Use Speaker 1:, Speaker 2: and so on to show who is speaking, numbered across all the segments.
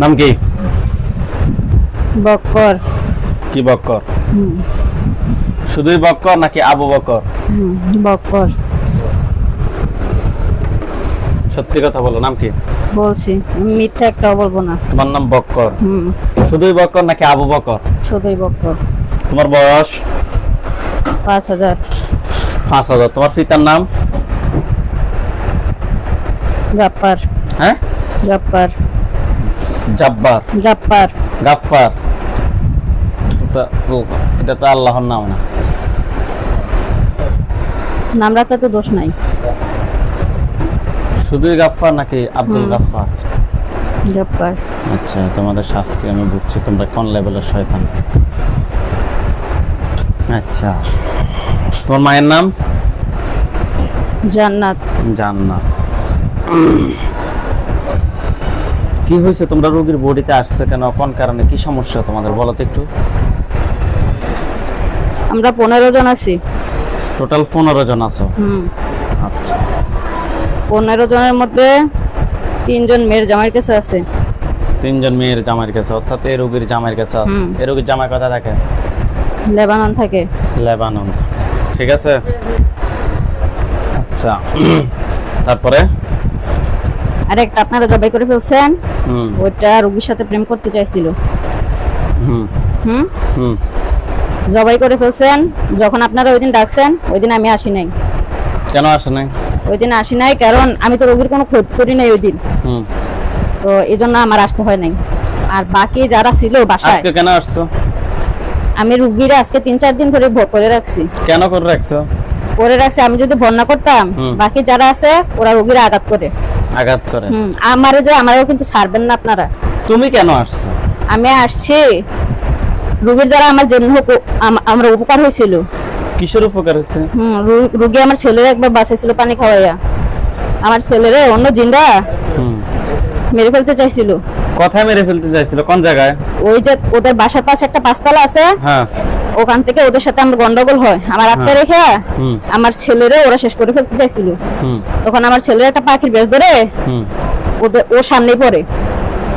Speaker 1: নাম কি?
Speaker 2: বক্কর।
Speaker 1: কি বক্কর? শুধুই বক্কর নাকি আবু বক্কর?
Speaker 2: বক্কর।
Speaker 1: সত্যি কথা বলো নাম কি?
Speaker 2: বলছি মিথ্যা একটাও বলব না।
Speaker 1: তোমার নাম বক্কর। শুধুই বক্কর নাকি আবু বক্কর?
Speaker 2: শুধুই বক্কর।
Speaker 1: তোমার বয়স?
Speaker 2: পাঁচ হাজার।
Speaker 1: পাঁচ হাজার। তোমার পিতার নাম?
Speaker 2: গাপ্পার
Speaker 1: হ্যাঁ?
Speaker 2: গাপ্পার
Speaker 1: জাব্বার।
Speaker 2: গাপ্পার
Speaker 1: গাফফার। এটা এটা তো আল্লাহর নাম না।
Speaker 2: নাম রাখলে তো দোষ নাই।
Speaker 1: শুধুই গাফফার নাকি আব্দুল। গাফফার?
Speaker 2: গাপ্পার
Speaker 1: আচ্ছা তোমাদের শাস্তি আমি বুঝছি তোমরা কোন লেভেলের শয়তান? আচ্ছা তোমার মায়ের নাম?
Speaker 2: জান্নাত।
Speaker 1: জান্নাত। কি হয়েছে? তোমরা রোগীর বডিতে আসছে কেন? কোন কারণে? কি সমস্যা তোমাদের? বলো তো একটু।
Speaker 2: আমরা পনেরো জন আছি।
Speaker 1: টোটাল পনেরো জন আছো?
Speaker 2: হুম।
Speaker 1: আচ্ছা।
Speaker 2: পনেরো জনের মধ্যে তিনজন মেয়ের জামাইয়ের কাছে আছে।
Speaker 1: তিনজন মেয়ের জামাইয়ের কাছে অর্থাৎ এই রোগীর জামাইয়ের কাছে আছে। এই রোগীর জামাই কথা থাকে?
Speaker 2: লেবানন থাকে।
Speaker 1: লেবানন। ঠিক আছে? আচ্ছা। তারপরে?
Speaker 2: আর একটা আপনারা জবাই করে ফেলছেন ওইটা রোগীর সাথে প্রেম করতে চাইছিল।
Speaker 1: হুম।
Speaker 2: জবাই করে ফেলছেন যখন আপনারা ওই দিন ডাকছেন ওই দিন আমি আসি নাই।
Speaker 1: কেন আসে নাই?
Speaker 2: ওই দিন আসি নাই কারণ আমি তো রোগীর কোনো খোঁজ করি নাই ওই দিন।
Speaker 1: হুম।
Speaker 2: তো এই জন্য আমার আসতে হয় নাই। আর বাকি যারা ছিল বাসায়
Speaker 1: আজকে কেন আসছো?
Speaker 2: আমি রুগীরা আজকে তিন চার দিন ধরে করে রাখছি।
Speaker 1: কেন করে রাখছো?
Speaker 2: করে রাখছি আমি যদি না করতাম বাকি যারা আছে ওরা রুগীরা আঘাত করে।
Speaker 1: আঘাত করে
Speaker 2: আমারে যে আমারও কিন্তু ছাড়বেন না আপনারা।
Speaker 1: তুমি কেন আসছো?
Speaker 2: আমি আসছি। রুগীর দ্বারা আমার জন্য আমার উপকার হয়েছিল।
Speaker 1: কিসের উপকার হচ্ছে
Speaker 2: হুম রুগী আমার ছেলের একবার বাঁচাইছিল পানি খাওয়াইয়া। আমার ছেলেরে অন্য জিন্দা মেরে ফেলতে চাইছিল।
Speaker 1: কথা মেরে ফেলতে চাইছিল কোন জায়গায়?
Speaker 2: ওই যে ওদের বাসার পাশে একটা পাঁচতলা আছে।
Speaker 1: হ্যাঁ।
Speaker 2: ওখান থেকে ওদের সাথে আমার গন্ডগোল হয়। আমার আত্মা
Speaker 1: হ্যাঁ।
Speaker 2: রেখে আমার ছেলেরে ওরা শেষ করে ফেলতে চাইছিল। তখন আমার ছেলের একটা পাখির বেশ ধরে ওদের ও সামনেই পড়ে।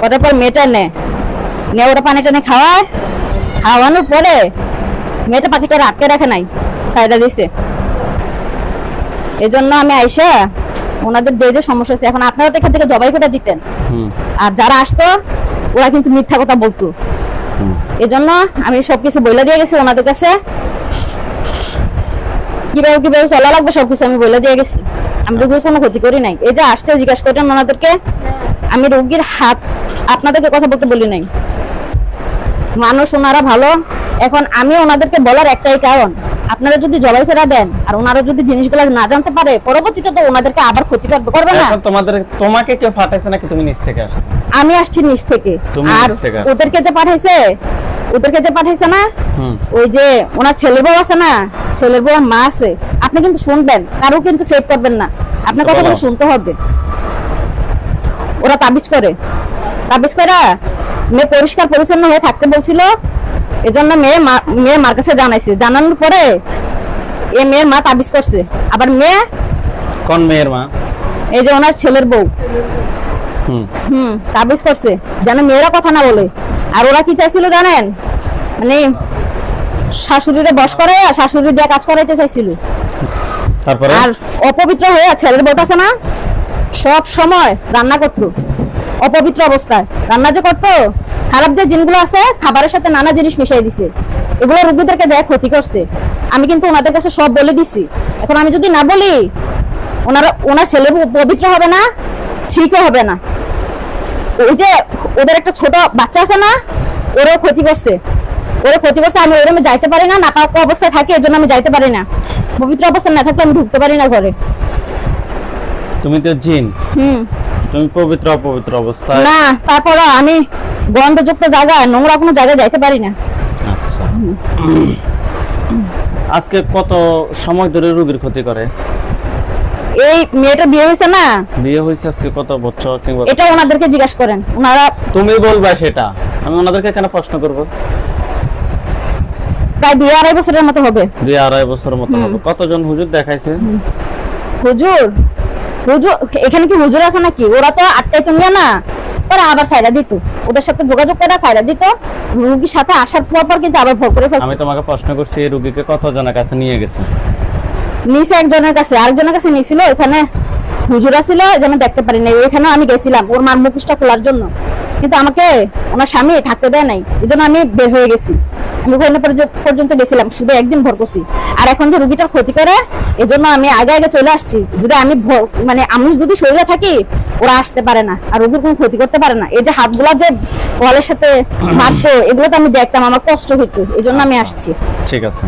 Speaker 2: পরে পর মেয়েটা নেয় নিয়ে ওরা পানি টানে খাওয়ায়। খাওয়ানোর পরে মেয়েটা পাখিটা আটকে রাখে নাই সাইডা দিছে। এই জন্য আমি আইসা ওনাদের যে যে সমস্যা আছে এখন আপনারা তো এখান থেকে জবাই করে দিতেন। আর যারা আসতো ওরা কিন্তু মিথ্যা কথা বলতো।
Speaker 1: হুম।
Speaker 2: এই জন্য আমি সবকিছু বলে দিয়ে গেছি ওনাদের কাছে। কীভাবে কীভাবে চলা লাগবে, সবকিছু আমি বলে দিয়ে গেছি। আমি রোগীর কোনো ক্ষতি করি নাই। এই যে আসছে, জিজ্ঞাসা করেন ওনাদেরকে। আমি রোগীর হাত আপনাদেরকে কথা বলতে বলি নাই। মানুষ ওনারা ভালো। এখন আমি ওনাদেরকে বলার একটাই কারণ। আপনারা যদি জবাই ফেরা দেন আর ওনারা যদি জিনিসগুলো না জানতে পারে পরবর্তীতে তো ওনাদেরকে আবার ক্ষতি করবে না?
Speaker 1: তোমাদের তোমাকে কেউ ফাটাইছে নাকি তুমি নিচ থেকে আসছো?
Speaker 2: আমি আসছি নিচ থেকে। আর। ওদেরকে যে পাঠাইছে ওদেরকে যে পাঠাইছে না ওই যে ওনার ছেলের বউ আছে না ছেলের বউ মা আছে আপনি কিন্তু শুনবেন কারও কিন্তু সেভ করবেন না। আপনার কথাগুলো শুনতে হবে। ওরা তাবিজ করে। তাবিজ করে মেয়ে পরিষ্কার পরিচ্ছন্ন হয়ে থাকতে বলছিল এজন্য মেয়ে মা- মেয়ে মার কাছে জানাইছে। জানানোর পরে এ মেয়ের মা তাবিজ করছে। আবার মেয়ে
Speaker 1: কোন মেয়ের মা?
Speaker 2: এই যে ওনার ছেলের বউ।
Speaker 1: হুম।
Speaker 2: হুম তাবিজ করছে। যেন মেয়েরা কথা না বলে। আর ওরা কি চাইছিল জানেন? মানে শাশুড়িরে বস করে আর শাশুড়ি দিয়ে কাজ করাইতে চাইছিল।
Speaker 1: তারপরে?
Speaker 2: আর অপবিত্র হয়ে ছেলের বউটা আছে না সব সময় রান্না করতো। অপবিত্র অবস্থায়। রান্না যে করতো খারাপ যে জিনগুলো আছে খাবারের সাথে নানা জিনিস মিশাই দিছে। এগুলো রোগীদেরকে যায় ক্ষতি করছে। আমি কিন্তু ওনাদের কাছে সব বলে দিছি। এখন আমি যদি না বলি ওনারা ওনার ছেলে পবিত্র হবে না ঠিকও হবে না। ওই যে ওদের একটা ছোট বাচ্চা আছে না ওরাও ক্ষতি করছে। ওরা ক্ষতি করছে আমি ওরমে যাইতে পারি না নাপাক অবস্থায় থাকি এর জন্য আমি যাইতে পারি না। পবিত্র অবস্থায় না থাকলে আমি ঢুকতে পারি না ঘরে।
Speaker 1: তুমি তো জিন।
Speaker 2: হুম।
Speaker 1: তুমি পবিত্র অপবিত্র অবস্থায়?
Speaker 2: না তারপর আমি গন্ধযুক্ত জায়গা নোংরা কোনো জায়গায় যাইতে পারি না।
Speaker 1: আচ্ছা। আজকে কত সময় ধরে রোগীর ক্ষতি করে?
Speaker 2: এই মেয়েটা বিয়ে হয়েছে না?
Speaker 1: বিয়ে হয়েছে আজকে কত বছর কিংবা
Speaker 2: এটা ওনাদেরকে জিজ্ঞাসা করেন। ওনারা
Speaker 1: তুমি বলবা সেটা। আমি ওনাদেরকে কেন প্রশ্ন করব?
Speaker 2: প্রায় দুই আড়াই বছরের মতো হবে।
Speaker 1: দুই আড়াই বছর মতো হবে। কতজন হুজুর দেখাইছে?
Speaker 2: হুজুর? হুজুর এখানে কি হুজুর আছে নাকি? ওরা তো আটটায় তুমি না। পরে আবার সাইডা দিত। ওদের সাথে যোগাযোগ করে সাইডা দিত। রুগীর সাথে আসার পর পর কিন্তু আবার ভর করে
Speaker 1: আমি তোমাকে প্রশ্ন করছি এই রোগীকে কতজনের কাছে নিয়ে গেছে?
Speaker 2: নিচে একজনের কাছে আরেকজনের কাছে নিয়েছিল ওখানে হুজুরা ছিল যেন দেখতে পারি নাই। ওইখানে আমি গেছিলাম ওর মার মুখোশটা খোলার জন্য। কিন্তু আমাকে ওনার স্বামী থাকতে দেয় নাই। এই জন্য আমি বের হয়ে গেছি। ওখানে পর্যন্ত গেছিলাম শুধু একদিন ভর করছি। আর এখন যে রুগীটার ক্ষতি করে এই জন্য আমি আগে আগে চলে আসছি। যদি আমি মানে আমি যদি শরীরে থাকি ওরা আসতে পারে না আর রোগীর কোনো ক্ষতি করতে পারে না। এই যে হাতগুলা যে ওয়ালের সাথে মারতো এগুলো তো আমি দেখতাম আমার কষ্ট হইতো এই জন্য আমি আসছি।
Speaker 1: ঠিক আছে।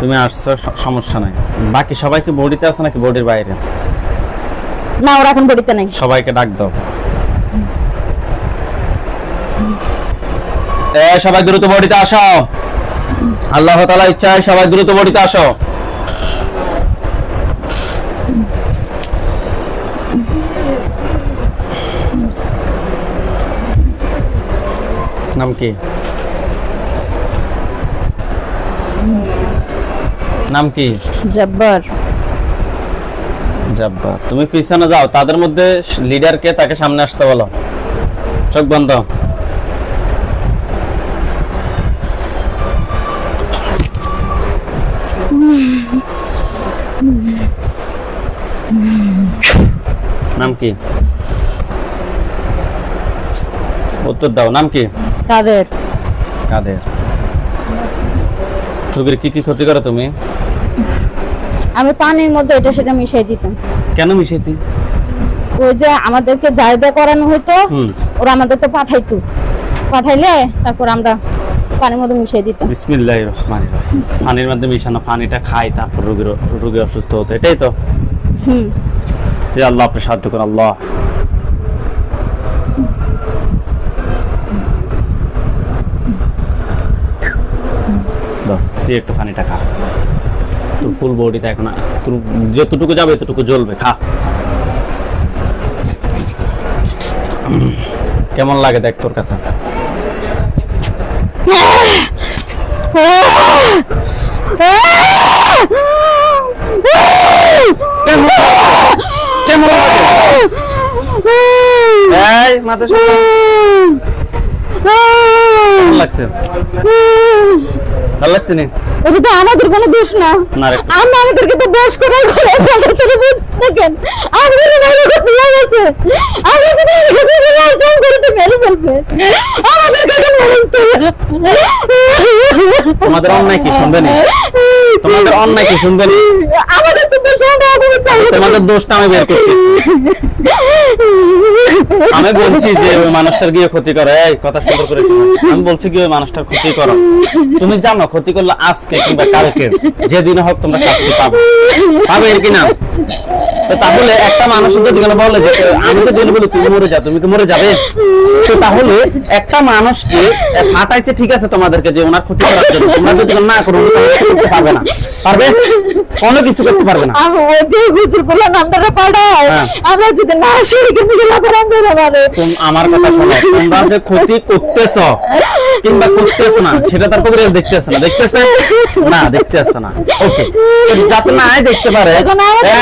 Speaker 1: তুমি আসছো সমস্যা নাই। বাকি সবাই কি বডিতে আছে নাকি বডির বাইরে?
Speaker 2: না ওরা এখন বডিতে নাই।
Speaker 1: সবাইকে ডাক দাও। সবাই দ্রুত বডিতে আসো। আল্লাহ তাআলা ইচ্ছায় সবাই দ্রুত বডিতে আসো। নাম কি? নাম কি?
Speaker 2: জব্বর।
Speaker 1: জাব্বা তুমি পিছনে যাও তাদের মধ্যে লিডারকে তাকে সামনে আসতে বলো। চোখ বন্ধ। নাম কি? উত্তর দাও নাম কি?
Speaker 2: তাদের
Speaker 1: কাদের? রোগীর কি কি ক্ষতি করো তুমি?
Speaker 2: আমি পানির মধ্যে এটা সেটা মিশাই দিতাম।
Speaker 1: কেন মিশাইতি
Speaker 2: ওই যে আমাদেরকে জায়গা করানো হতো ওরা আমাদেরকে পাঠাইতো। পাঠাইলে তারপর আমরা পানির মধ্যে মিশিয়ে দিতাম।
Speaker 1: বিসমিল্লাহ রহমান পানির মধ্যে মিশানো পানিটা খাই তারপর রোগীর রোগী অসুস্থ হতো এটাই তো।
Speaker 2: হুম।
Speaker 1: হে আল্লাহ, আপনি সাহায্য করুন, আল্লাহ। তুই একটু পানিটা খা। তোর ফুল বডিতে এখন তোর যতটুকু যাবে এতটুকু জ্বলবে, খা। কেমন লাগে দেখ তোর কাছে? কেমন এই মাথা লাগছে। ভালো লাগছে
Speaker 2: এটা তো আমাদের কোনো দোষ না। আমরা আমাদেরকে তো দোষ করে করে ফেলে চলে বুঝতে থাকেন। আমাদের ভালো করতে গেছে। আমরা যদি কম করে তো মেরে ফেলবে? আমাদের কাছে বুঝতে
Speaker 1: তোমাদের অন্যায় কি? শুনবে নি? তোমাদের অন্যায় কি শুনবে নি
Speaker 2: আমাদের তো দোষ
Speaker 1: তোমাদের দোষটা আমি বের করতেছি। আমি বলছি যে ওই মানুষটার গিয়ে ক্ষতি করে। এই কথা সুন্দর করে শোনো। আমি বলছি কি ওই মানুষটার ক্ষতি করো। তুমি জানো ক্ষতি করলে আজকে কিংবা কালকে যেদিন হোক তোমরা শাস্তি পাবে। পাবে এর কি না তাহলে একটা মানুষ যদি কেন বলে যে আমি তো দিন বলি তুমি মরে যা তুমি তো মরে যাবে? তো তাহলে একটা মানুষকে ফাটাইছে ঠিক আছে তোমাদেরকে যে ওনার ক্ষতি করার জন্য। তোমরা যদি না করো পারবে না। পারবে? কোনো কিছু করতে পারবে না।
Speaker 2: ওই যে হুজুরগুলো নামটা পাঠায়
Speaker 1: হ্যাঁ।
Speaker 2: আমরা যদি না লাফার আমরা মানে।
Speaker 1: আমার কথা শোনো তোমরা যে ক্ষতি করতেছ কিংবা করতেছ না সেটা তার কবিরাজ দেখতেছে না। দেখতেছে না দেখতেছে না। ওকে যাতে নাই দেখতে পারে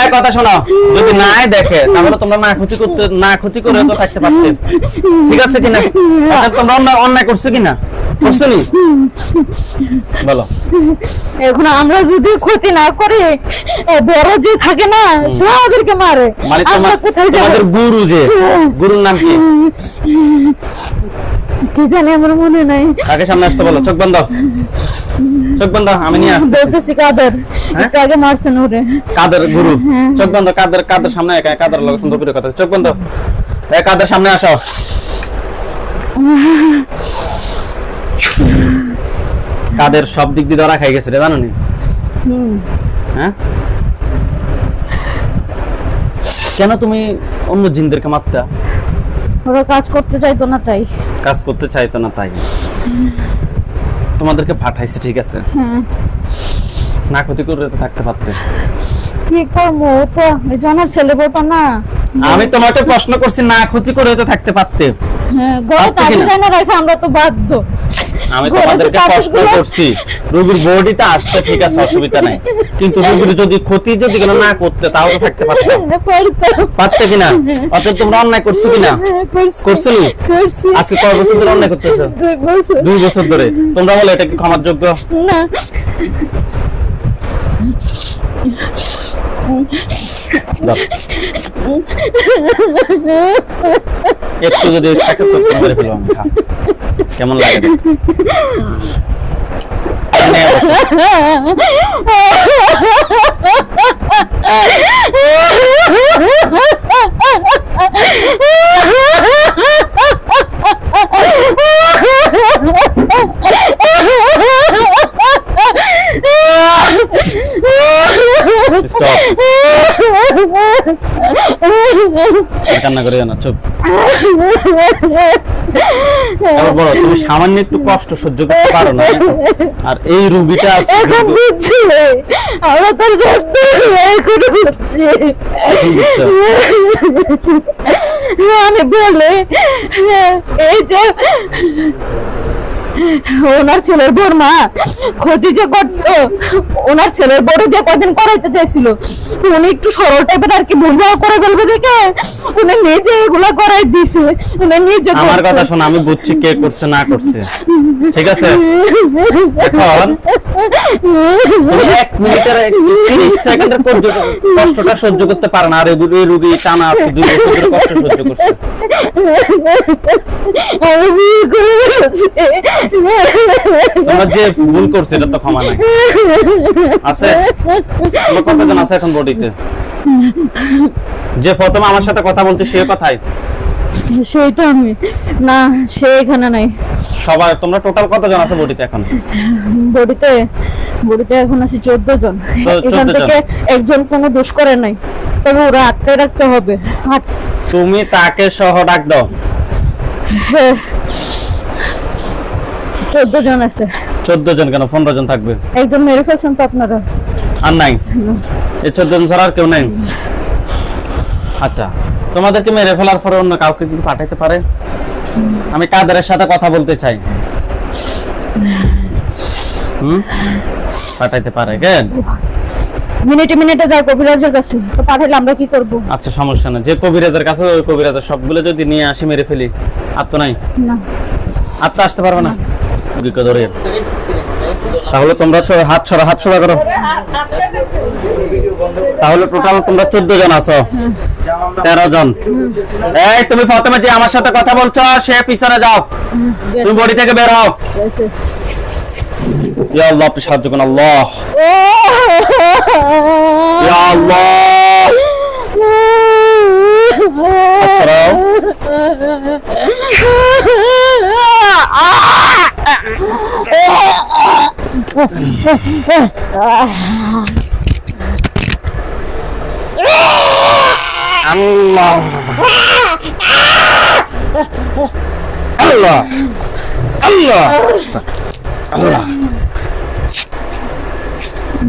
Speaker 1: এক কথা শোনো যদি নাই দেখে তাহলে তোমরা না ক্ষতি করতে না ক্ষতি করে তো থাকতে পারতে। ঠিক আছে কিনা? তোমরা অন্যায় অন্যায় করছ কিনা? করছ নি? বলো।
Speaker 2: এখন আমরা যদি ক্ষতি না করি বড় যে থাকে না সে আমাদেরকে মারে।
Speaker 1: মানে
Speaker 2: আমরা
Speaker 1: তোমার
Speaker 2: কোথায় যাব?
Speaker 1: তোমাদের গুরু যে। গুরুর নাম কি?
Speaker 2: কি জানি আমার মনে নাই।
Speaker 1: কাকে সামনে আসতে বলো? চোখ বন্ধ। চোখ বন্ধ আমি নিয়ে আসছি
Speaker 2: বলতেছি কাদের? একটু আগে মারছেন ওরে।
Speaker 1: কাদের গুরু? চোখ বন্ধ কাদের কাদের সামনে একা কাদের লোক সুন্দর করে কথা চোখ বন্ধ। এ কাদের সামনে আসো। কাদের সব দিক দিয়ে ধরা খাই গেছে রে জানো নি? হ্যাঁ? কেন তুমি অন্য জিনদেরকে মারতা?
Speaker 2: ওরা কাজ করতে চাইতো না তাই।
Speaker 1: কাজ করতে চাইতো না তাই। তোমাদেরকে পাঠাইছে ঠিক আছে? না ক্ষতি করে তো থাকতে পারতে।
Speaker 2: কি করব? তো এই যে আমার ছেলে বউটা না।
Speaker 1: আমি তোমাকে প্রশ্ন করছি না ক্ষতি করে তো থাকতে পারতে।
Speaker 2: হ্যাঁ গড়ে রেখে আমরা তো বাধ্য।
Speaker 1: আমি
Speaker 2: তো
Speaker 1: তোমাদেরকে
Speaker 2: কাগজগুলো-
Speaker 1: করছি রোগীর বডিতে আসছে ঠিক আছে অসুবিধা নাই। কিন্তু রোগীর যদি ক্ষতি যদি কোনো না করতে তাও তো থাকতে পারতো।
Speaker 2: পারতো।
Speaker 1: কিনা? অথচ তোমরা অন্যায় করছ কিনা?
Speaker 2: হ্যাঁ, করছি।
Speaker 1: করছিলি?
Speaker 2: করছি।
Speaker 1: আজকে কয় বছর ধরে অন্যায় করতেছো?
Speaker 2: দুই বছর।
Speaker 1: ধরে। তোমরা বলো এটা কি ক্ষমার যোগ্য
Speaker 2: না
Speaker 1: একটু যদি তো করে ফেলো আমি খা। কেমন লাগে কান্না করিও না চুপ। বলো তুমি সামান্য একটু কষ্ট সহ্য করতে পারো না। আর এই রুগীটা
Speaker 2: এখন বুঝছি আমরা তোর যত্ন এখন বুঝছি? আমি বলে এই যে ওনার ছেলের বড় মা ক্ষতি যে করতো ওনার ছেলের বড় যে কদিন করাইতে চাইছিল উনি একটু সরল টাইপের আর কি ভুলভাল করে ফেলবে দেখে উনি নিজে এগুলা করাই দিছে উনি নিজে
Speaker 1: আমার কথা শোনো আমি বুঝছি কে করছে না করছে। ঠিক আছে? এখন এক মিনিটের তিরিশ সেকেন্ডের কষ্টটা সহ্য করতে পারে না আর এই রুগী- টানা আজকে দুই বছর ধরে কষ্ট সহ্য করছে? তোমরা যে ভুল করছে এটা তো ক্ষমা নাই। আছে? তোমার কতজন আছে এখন বডিতে? যে প্রথমে আমার সাথে কথা বলছে সে কথাই
Speaker 2: সেই তো আমি। না সে এখানে নাই।
Speaker 1: সবাই তোমরা টোটাল কতজন আছে বডিতে এখন?
Speaker 2: বডিতে বডিতে এখন আছে চোদ্দ জন। এখান থেকে একজন কোনো দোষ করে নাই। তবে ওরা আটকে রাখতে হবে।
Speaker 1: তুমি তাকে সহ ডাক দাও।
Speaker 2: হ্যাঁ। চোদ্দ জন আছে।
Speaker 1: চোদ্দ জন কেন? পনেরো জন থাকবে।
Speaker 2: একজন মেরে ফেলছেন তো আপনারা।
Speaker 1: আর নাই? এই চোদ্দ জন ছাড়া আর কেউ নেই? আচ্ছা তোমাদেরকে মেরে ফেলার পরে অন্য কাউকে কি পাঠাইতে পারে? আমি কাদের সাথে কথা বলতে চাই। হুম? পাঠাইতে পারে কেন?
Speaker 2: মিনিটে মিনিটে যায় কবিরাজের কাছে। তো পাঠাইলে আমরা কি করব?
Speaker 1: আচ্ছা সমস্যা না যে কবিরাজের কাছে ওই কবিরাজের সবগুলো যদি নিয়ে আসি মেরে ফেলি। আর তো নাই?
Speaker 2: না।
Speaker 1: আর তো আসতে পারবে না। তাহলে তোমরা হাত ছড়া হাত ছড়া করো। তাহলে টোটাল তোমরা চোদ্দ জন আছো। তেরো জন। এই, তুমি প্রথমে যে আমার সাথে কথা বলছো, সে পিছনে যাও। তুমি বডি থেকে বের হও। সাহায্য হাত ছড়াও আল্লাহ আল্লাহ আল্লাহ আল্লাহ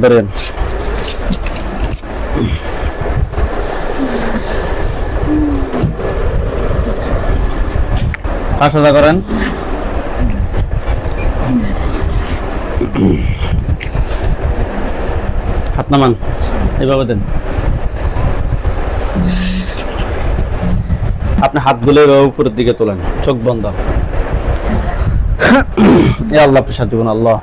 Speaker 1: ধরেন পাঁচ হাজার করেন হাত নামান এইভাবে দেন। আপনি হাতগুলো এভাবে উপরের দিকে তোলেন, চোখ বন্ধ। এ আল্লাহ সাহায্য করুন আল্লাহ।